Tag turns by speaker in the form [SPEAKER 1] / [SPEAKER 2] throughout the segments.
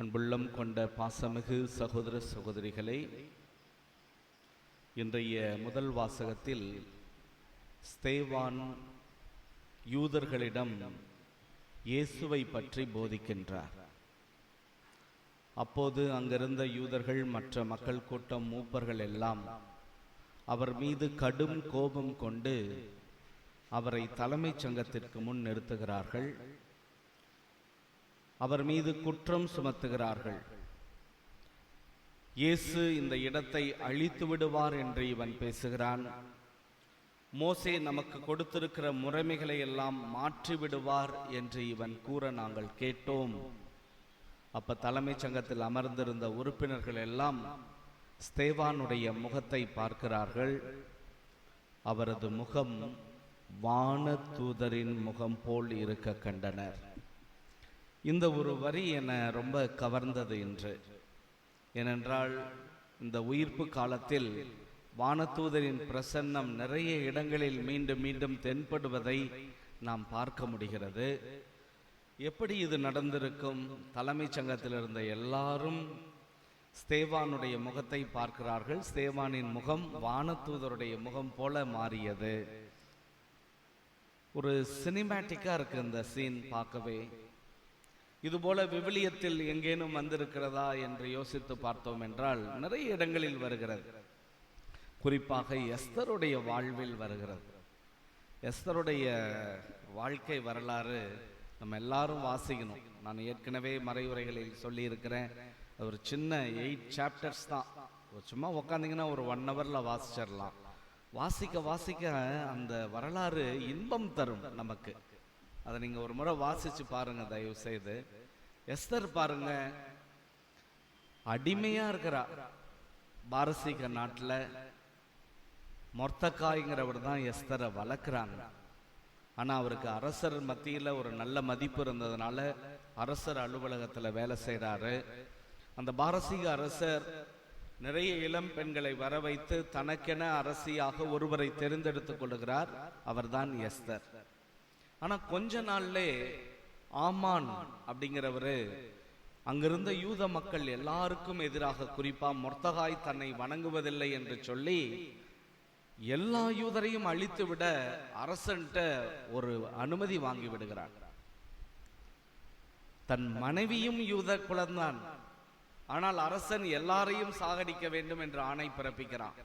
[SPEAKER 1] அன்புள்ளம் கொண்ட பாசமிகு சகோதர சகோதரிகளை இன்றைய முதல் வாசகத்தில் ஸ்தேவான் யூதர்களிடம் இயேசுவை பற்றி போதிக்கின்றார். அப்போது அங்கிருந்த யூதர்கள் மற்ற மக்கள் கூட்டம் மூப்பர்கள் எல்லாம் அவர் மீது கடும் கோபம் கொண்டு அவரை தலைமைச் சங்கத்திற்கு முன் நிறுத்துகிறார்கள். அவர் மீது குற்றம் சுமத்துகிறார்கள். இயேசு இந்த இடத்தை அழித்து விடுவார் என்று இவன் பேசுகிறான். மோசே நமக்கு கொடுத்திருக்கிற முறைமைகளை எல்லாம் மாற்றி விடுவார் என்று இவன் கூற நாங்கள் கேட்டோம். அப்ப தலைமைச் சங்கத்தில் அமர்ந்திருந்த உறுப்பினர்கள் எல்லாம் ஸ்தேவானுடைய முகத்தை பார்க்கிறார்கள். அவரது முகம் வான தூதரின் முகம் போல் இருக்க கண்டனர். இந்த ஒரு வரி என ரொம்ப கவர்ந்தது என்று ஏனென்றால் இந்த உயிர்ப்பு காலத்தில் வானதூதரின் பிரசன்னம் நிறைய இடங்களில் மீண்டும் மீண்டும் தென்படுவதை நாம் பார்க்க முடிகிறது. எப்படி இது நடந்திருக்கும்? தலைமைச் சங்கத்தில் இருந்த எல்லாரும் ஸ்தேவானுடைய முகத்தை பார்க்கிறார்கள். ஸ்தேவானின் முகம் வானதூதருடைய முகம் போல மாறியது. ஒரு சினிமேட்டிக்காக இருக்கு இந்த சீன் பார்க்கவே. இதுபோல விவிலியத்தில் எங்கேனும் வந்திருக்கிறதா என்று யோசித்து பார்த்தோம் என்றால் நிறைய இடங்களில் வருகிறது. குறிப்பாக எஸ்தருடைய வாழ்வில் வருகிறது. எஸ்தருடைய வாழ்க்கை வரலாறு நம்ம எல்லாரும் வாசிக்கணும். நான் ஏற்கனவே மறைவுரைகளில் சொல்லியிருக்கிறேன். அது ஒரு சின்ன எயிட் சாப்டர்ஸ் தான். சும்மா உக்காந்திங்கன்னா ஒரு ஒன் ஹவரில் வாசிச்சிடலாம் வாசிக்க வாசிக்க அந்த வரலாறு இன்பம் தரும் நமக்கு. அதை நீங்கள் ஒரு முறை வாசித்து பாருங்கள் தயவு செய்து. எஸ்தர் பாருங்க. அடிமையாக இருக்கிறா. பாரசீக நாட்டில் மொர்த்தக்காய்ங்கிறவர் தான் எஸ்தரை வளர்க்குறாங்க. ஆனால் அவருக்கு அரசர் மத்தியில் ஒரு நல்ல மதிப்பு இருந்ததுனால அரசர் அலுவலகத்தில் வேலை செய்கிறாரு அந்த பாரசீக அரசர் நிறைய இளம் பெண்களை வர வைத்து தனக்கென அரசியாக ஒருவரை தேர்ந்தெடுத்துக் கொள்கிறார் அவர்தான் எஸ்தர். ஆனா கொஞ்ச நாள்லே ஆமான் அப்படிங்கிறவரு அங்கிருந்த யூத மக்கள் எல்லாருக்கும் எதிராக குறிப்பா மொர்த்தகாய் தன்னை வணங்குவதில்லை என்று சொல்லி எல்லா யூதரையும் அழித்து விட அரசன்ட்ட ஒரு அனுமதி வாங்கி விடுகிறார் தன் மனைவியும் யூத குலந்தான் ஆனால் அரசன் எல்லாரையும் சாகடிக்க வேண்டும் என்று ஆணை பிறப்பிக்கிறான்.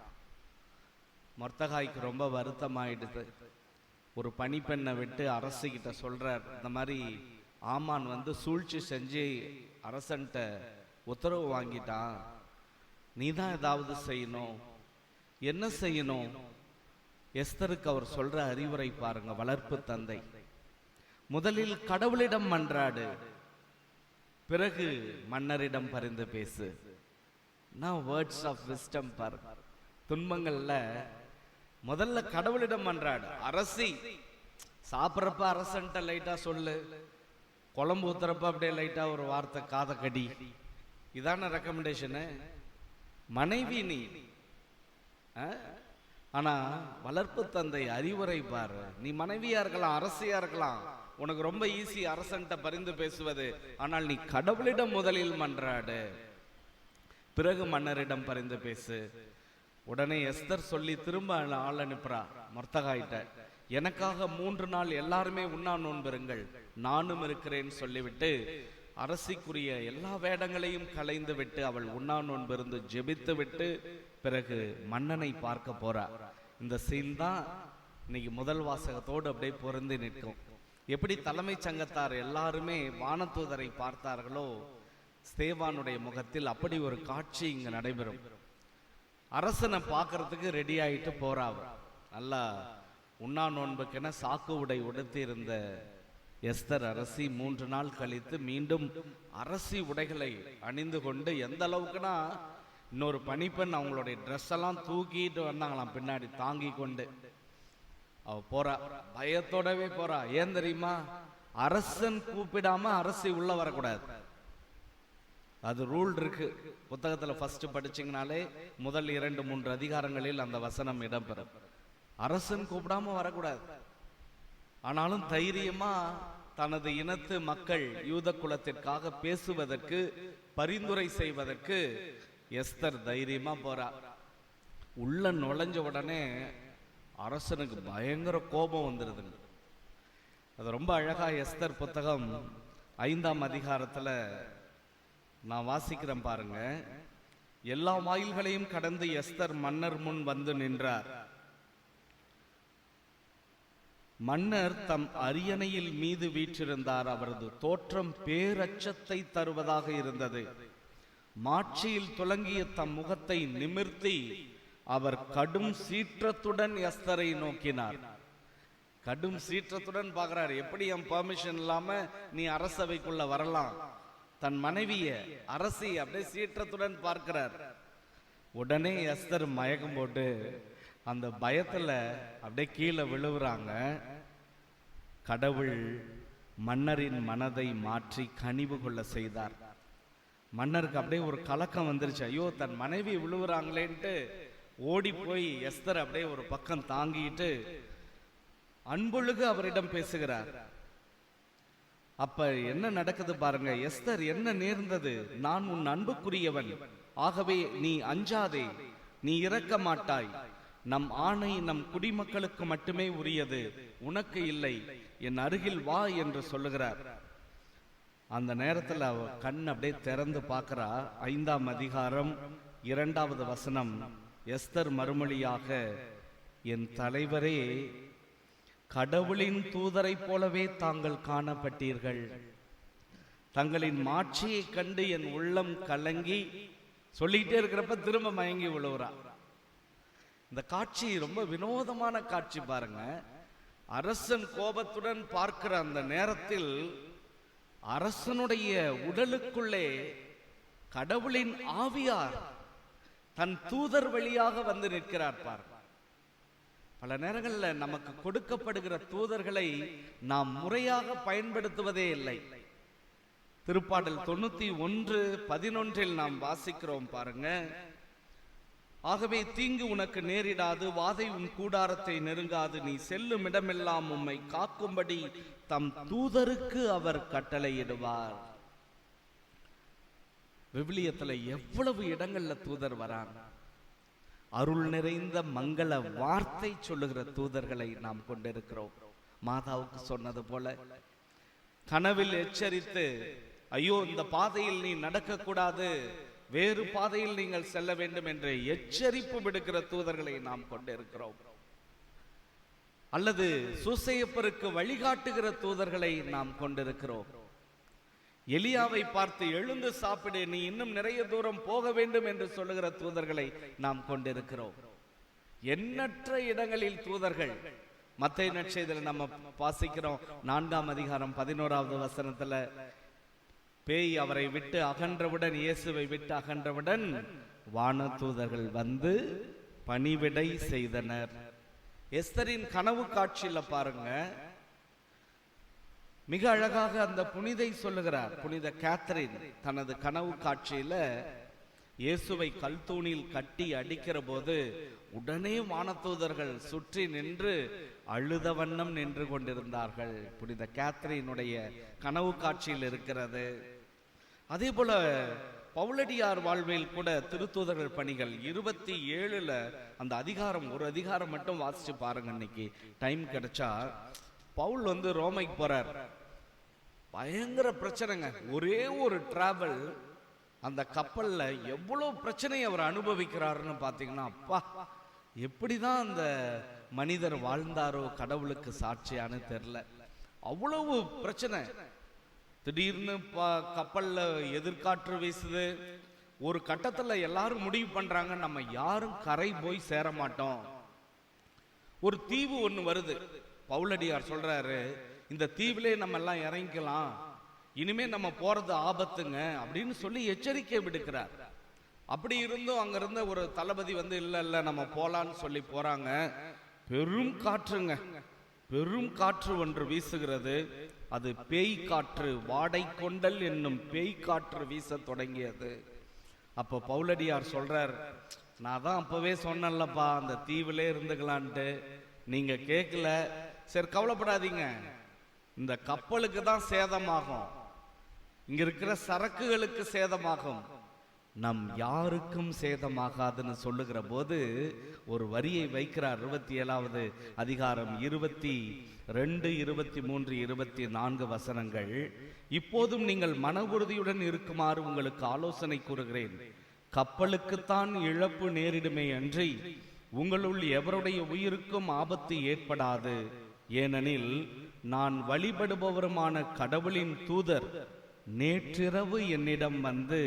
[SPEAKER 1] மொர்த்தகாய்க்கு ரொம்ப வருத்தமாயிடுது. ஒரு பணிப்பெண்ணை விட்டு அரசுகிட்ட சொல்கிறார் இந்த மாதிரி ஆமான் வந்து சூழ்ச்சி செஞ்சு அரசன்ட்ட உத்தரவு வாங்கிட்டான். நீ தான் ஏதாவது செய்யணும். என்ன செய்யணும்? எஸ்தருக்கு அவர் சொல்ற அறிவுரை பாருங்க வளர்ப்பு தந்தை. முதலில் கடவுளிடம் மன்றாடு பிறகு மன்னரிடம் பரிந்து பேசு. நான் வேர்ட்ஸ் ஆஃப் விஸ்டம் பாரு. துன்பங்கள்ல முதல்ல கடவுளிடம் மன்றாடு அரசி சாப்பிட்றப்ப அரசன்ட்ட லைட்டா சொல்லு குழம்பு ஊத்துறப்ப அப்படியே லைட்டா ஒரு வார்த்தை காத கடி இதான ரெக்கமெண்டேஷனு மனைவி நீ. ஆ? ஆனா வளர்ப்பு தந்தை அறிவுரை பாரு. நீ மனைவியா இருக்கலாம் அரசியா இருக்கலாம். உனக்கு ரொம்ப ஈஸி அரசன்ட்ட பரிந்து பேசுவது. ஆனால் நீ கடவுளிடம் முதலில் மன்றாடு பிறகு மன்னரிடம் பரிந்து பேசு. உடனே எஸ்தர் சொல்லி திரும்ப ஆள் அனுப்புறா. மர்த்தகாயிட்ட. எனக்காக மூன்று நாள் எல்லாருமே உண்ணா நோன்பெறுங்கள் நானும் இருக்கிறேன் சொல்லிவிட்டு அரசிக்குரிய எல்லா வேடங்களையும் கலைந்து விட்டு அவள் உண்ணா நோன்பிருந்து ஜெபித்து விட்டு பிறகு மன்னனை பார்க்க போறா. இந்த சீன் தான் இன்னைக்கு முதல் வாசகத்தோடு அப்படியே பொருந்தி நிற்கும். எப்படி தலைமைச் சங்கத்தார் எல்லாருமே வானத்தூதரை பார்த்தார்களோ ஸ்தேவானுடைய முகத்தில் அப்படி ஒரு காட்சி இங்கு நடைபெறும். அரசனை பார்க்கறதுக்கு ரெடி ஆயிட்டு போறா நல்லா உண்ணா நோன்புக்கென சாக்கு உடை உடுத்தி இருந்த எஸ்தர் அரசி மூன்று நாள் கழித்து மீண்டும் அரசி உடைகளை அணிந்து கொண்டு எந்த அளவுக்குனா இன்னொரு பணிப்பெண் அவங்களுடைய ட்ரெஸ் எல்லாம் தூக்கிட்டு வந்தாங்களாம் பின்னாடி தாங்கி கொண்டு. அவ போறா. பயத்தோடவே போறா. ஏன் தெரியுமா? அரசன் கூப்பிடாம அரசி உள்ள வரக்கூடாது. அது ரூல் இருக்கு. புத்தகத்துல ஃபர்ஸ்ட் படிச்சீங்கனாலே முதல் இரண்டு மூன்று அதிகாரங்களில் அந்த வசனம் இடம்பெறும். அரசன் கூப்பிடாம வரக்கூடாது. ஆனாலும் தைரியமா தனது இனத்து மக்கள் யூத குலத்திற்காக பேசுவதற்கு பரிந்துரை செய்வதற்கு எஸ்தர் தைரியமா போறா. உள்ள நுழைஞ்ச உடனே அரசனுக்கு பயங்கர கோபம் வந்துடுதுங்க அது ரொம்ப அழகா எஸ்தர் புத்தகம் ஐந்தாம் அதிகாரத்துல நான் வாசிக்கிறேன் பாருங்க. எல்லா வாயில்களையும் கடந்து எஸ்தர் மன்னர் முன் வந்து நின்றார். மன்னர் தம் அரியணையில் மீது வீற்றிருந்தார். அவரது தோற்றம் பேரச்சத்தை தருவதாக இருந்தது. மாட்சியில் துலங்கிய தம் முகத்தை நிமிர்த்தி அவர் கடும் சீற்றத்துடன் எஸ்தரை நோக்கினார். கடும் சீற்றத்துடன் பார்க்கிறார். எப்படி என் பர்மிஷன் இல்லாம நீ அரசவைக்குள்ள வரலாம்? தன் மனைவிய அரசி அப்படியே சீற்றத்துடன் பார்க்கிறார். உடனே எஸ்தர் மயக்கம் போட்டு அந்த பயத்துல அப்படியே கீழே விழுவுறாங்க. கடவுள் மன்னரின் மனதை மாற்றி கனிவு கொள்ள செய்தார். மன்னருக்கு அப்படியே ஒரு கலக்கம் வந்துருச்சு. ஐயோ தன் மனைவி விழுவுறாங்களேன்ட்டு ஓடி போய் எஸ்தர் அப்படியே ஒரு பக்கம் தாங்கிட்டு அன்பொழுகு அவரிடம் பேசுகிறார். அப்ப என்ன நடக்குது பாருங்க? எஸ்தர் என்ன நேர்ந்தது? நான் உன் அன்புக்குரியவன். ஆகவே நீ அஞ்சாதே நீ இறக்க மாட்டாய். நம் ஆணை நம் குடிமக்களுக்கு மட்டுமே உரியது. உனக்கு இல்லை. என் அருகில் வா என்று சொல்லுகிறார். அந்த நேரத்துல அவ கண் அப்படியே திறந்து பார்க்கறா. ஐந்தாம் அதிகாரம் இரண்டாவது வசனம். எஸ்தர் மறுமொழியாக என் தலைவரே கடவுளின் தூதரைப் போலவே தாங்கள் காணப்பட்டீர்கள். தங்களின் மாட்சியைக் கண்டு என் உள்ளம் கலங்கி சொல்லிக்கிட்டே இருக்கிறப்ப திரும்ப மயங்கி விழுவுறா. இந்த காட்சி ரொம்ப வினோதமான காட்சி பாருங்க. அரசன் கோபத்துடன் பார்க்கிற அந்த நேரத்தில் அரசனுடைய உடலுக்குள்ளே கடவுளின் ஆவியார் தன் தூதர் வழியாக வந்து நிற்கிறார் பாருங்க. பல நேரங்களில் நமக்கு கொடுக்கப்படுகிற தூதர்களை நாம் முறையாக பயன்படுத்துவதே இல்லை. திருப்பாடல் தொண்ணூத்தி ஒன்று பதினொன்றில் நாம் வாசிக்கிறோம் பாருங்க. ஆகவே தீங்கு உனக்கு நேரிடாது வாதை உன் கூடாரத்தை நெருங்காது நீ செல்லும் இடமெல்லாம் உம்மை காக்கும்படி தம் தூதருக்கு அவர் கட்டளையிடுவார். விவிலியத்துல எவ்வளவு இடங்கள்ல தூதர் வராங்க? அருள் நிறைந்த மங்கள வார்த்தை சொல்லுகிற தூதர்களை நாம் கொண்டிருக்கிறோம். மாதாவுக்கு சொன்னது போல கனவில் எச்சரித்து ஐயோ இந்த பாதையில் நீ நடக்கக்கூடாது வேறு பாதையில் நீங்கள் செல்ல வேண்டும் என்று எச்சரிப்பு விடுக்கிற தூதர்களை நாம் கொண்டிருக்கிறோம். அல்லது சூசையப்பருக்கு வழிகாட்டுகிற தூதர்களை நாம் கொண்டிருக்கிறோம். எலியாவை பார்த்து எழுந்து சாப்பிடு நீ இன்னும் நிறைய தூரம் போக வேண்டும் என்று சொல்லுகிற தூதர்களை நாம் கொண்டிருக்கிறோம். எண்ணற்ற இடங்களில் தூதர்கள். மத்தை நட்சத்திர நம்ம வாசிக்கிறோம். நான்காம் அதிகாரம் பதினோராவது வசனத்துல பேய் அவரை விட்டு அகன்றவுடன் இயேசுவை விட்டு அகன்றவுடன் வான தூதர்கள் வந்து பணிவிடை செய்தனர். எஸ்தரின் கனவு காட்சியில பாருங்க மிக அழகாக அந்த புனிதை சொல்லுகிறார். புனித கேத்தரின் தனது கனவு காட்சியில இயேசுவை கல்தூணில் கட்டி அடிக்கிற போது உடனே வானதூதர்கள் சுற்றி நின்று அழுத வண்ணம் நின்று கொண்டிருந்தார்கள். புனித கேத்தரினுடைய கனவு காட்சியில் இருக்கிறது. அதே போல பவுலடியார் வாழ்வில் கூட திருத்தூதர்கள் பணிகள் இருபத்தி ஏழுல அந்த அதிகாரம் ஒரு அதிகாரம் மட்டும் வாசிச்சு பாருங்க இன்னைக்கு. டைம் கிடைச்சா பவுல் வந்து ரோமைக்கு போறார். பயங்கர பிரச்சனைங்க. ஒரே ஒரு டிராவல் அந்த கப்பலில் எவ்வளோ பிரச்சனையை அவர் அனுபவிக்கிறாருன்னு பார்த்தீங்கன்னா அப்பா எப்படி தான் அந்த மனிதர் வாழ்ந்தாரோ கடவுளுக்கு சாட்சியான்னு தெரில அவ்வளவு பிரச்சனை. திடீர்னு ப- கப்பலில் எதிர்காற்று வீசுது. ஒரு கட்டத்தில் எல்லாரும் முடிவு பண்ணுறாங்க நம்ம யாரும் கரை போய் சேர மாட்டோம். ஒரு தீவு ஒன்று வருது. பவுலடியார் சொல்கிறாரு இந்த தீவிலே நம்ம எல்லாம் இறங்கிக்கலாம். இனிமே நம்ம போறது ஆபத்துங்க அப்படின்னு சொல்லி எச்சரிக்கை விடுக்கிறார். அப்படி இருந்தும் அங்க இருந்த ஒரு தளபதி வந்து இல்ல இல்ல நம்ம போலான்னு சொல்லி போறாங்க. பெரும் காற்றுங்க. பெரும் காற்று ஒன்று வீசுகிறது. அது பேய் காற்று வாடை கொண்டல் என்னும் பேய் காற்று வீச தொடங்கியது. அப்போ பவுலடியார் சொல்றார் நான் தான் அப்பவே சொன்னேன்லப்பா அந்த தீவிலே இருந்துக்கலான்ட்டு. நீங்க கேட்கல சரி கவலைப்படாதீங்க. இந்த கப்பலுக்கு தான் சேதமாகும். இங்க இருக்கிற சரக்குகளுக்கு சேதமாகும். நம் யாருக்கும் சேதமாகாதுன்னு சொல்லுகிற போது ஒரு வரியை வைக்கிறார் இருபத்தி ஏழாவது அதிகாரம் இருபத்தி ரெண்டு இருபத்தி மூன்று இருபத்தி நான்கு வசனங்கள். இப்போதும் நீங்கள் மன உறுதியுடன் இருக்குமாறு உங்களுக்கு ஆலோசனை கூறுகிறேன். கப்பலுக்குத்தான் இழப்பு நேரிடுமே அன்றி உங்களுள் எவருடைய உயிருக்கும் ஆபத்து ஏற்படாது. ஏனெனில் நான் வழிபடுபவருமான கடவுளின் தூதர் நேற்றிரவு என்னிடம் வந்து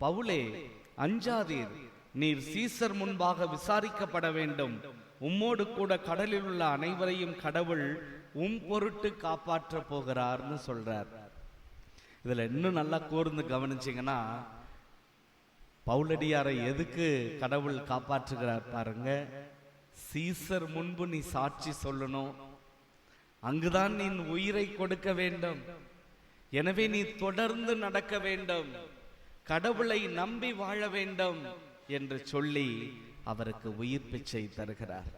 [SPEAKER 1] பவுலே அஞ்சாதீர் நீர் சீசர் முன்பாக விசாரிக்கப்பட வேண்டும். உம்மோடு கூட கடலில் உள்ள அனைவரையும் கடவுள் உம் பொருட்டு காப்பாற்ற போகிறார்னு சொல்றார். இதுல இன்னும் நல்லா கூர்ந்து கவனிச்சீங்கன்னா பவுலடியாரை எதுக்கு கடவுள் காப்பாற்றுகிறார் பாருங்க. சீசர் முன்பு நீ சாட்சி சொல்லணும். அங்குதான் நீ உயிரை கொடுக்க வேண்டும். எனவே நீ தொடர்ந்து நடக்க வேண்டும். கடவுளை நம்பி வாழ வேண்டும் என்று சொல்லி அவருக்கு உயிர் பிச்சை தருகிறார்.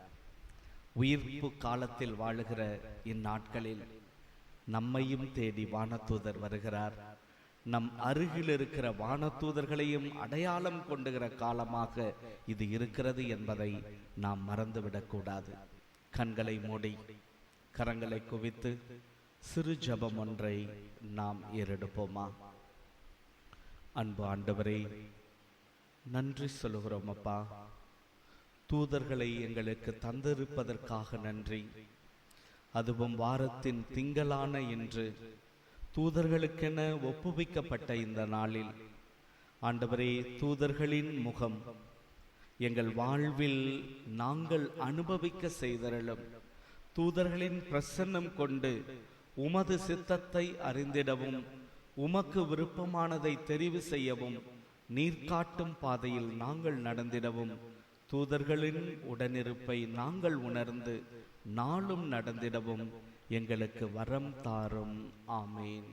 [SPEAKER 1] உயிர்ப்பு காலத்தில் வாழுகிற இந்நாட்களில் நம்மையும் தேடி வானத்தூதர் வருகிறார். நம் அருகில் இருக்கிற வானத்தூதர்களையும் அடையாளம் கொண்டுகிற காலமாக இது இருக்கிறது என்பதை நாம் மறந்துவிடக்கூடாது. கண்களை மூடி கரங்களை குவித்து சிறு ஜபம் ஒன்றை நாம் ஏறெடுப்போமா? அன்பு ஆண்டவரே நன்றி சொல்லுகிறோம் அப்பா. தூதர்களை எங்களுக்கு தந்திருப்பதற்காக நன்றி. அதுவும் வாரத்தின் திங்களான இன்று தூதர்களுக்கென ஒப்புவிக்கப்பட்ட இந்த நாளில். ஆண்டவரே தூதர்களின் முகம் எங்கள் வாழ்வில் நாங்கள் அனுபவிக்க செய்தரலும் தூதர்களின் பிரசன்னம் கொண்டு உமது சித்தத்தை அறிந்திடவும் உமக்கு விருப்பமானதை தெரிவு செய்யவும் நீர் காட்டும் பாதையில் நாங்கள் நடந்திடவும் தூதர்களின் உடனிருப்பை நாங்கள் உணர்ந்து நாளும் நடந்திடவும் எங்களுக்கு வரம் தாரும். ஆமேன்.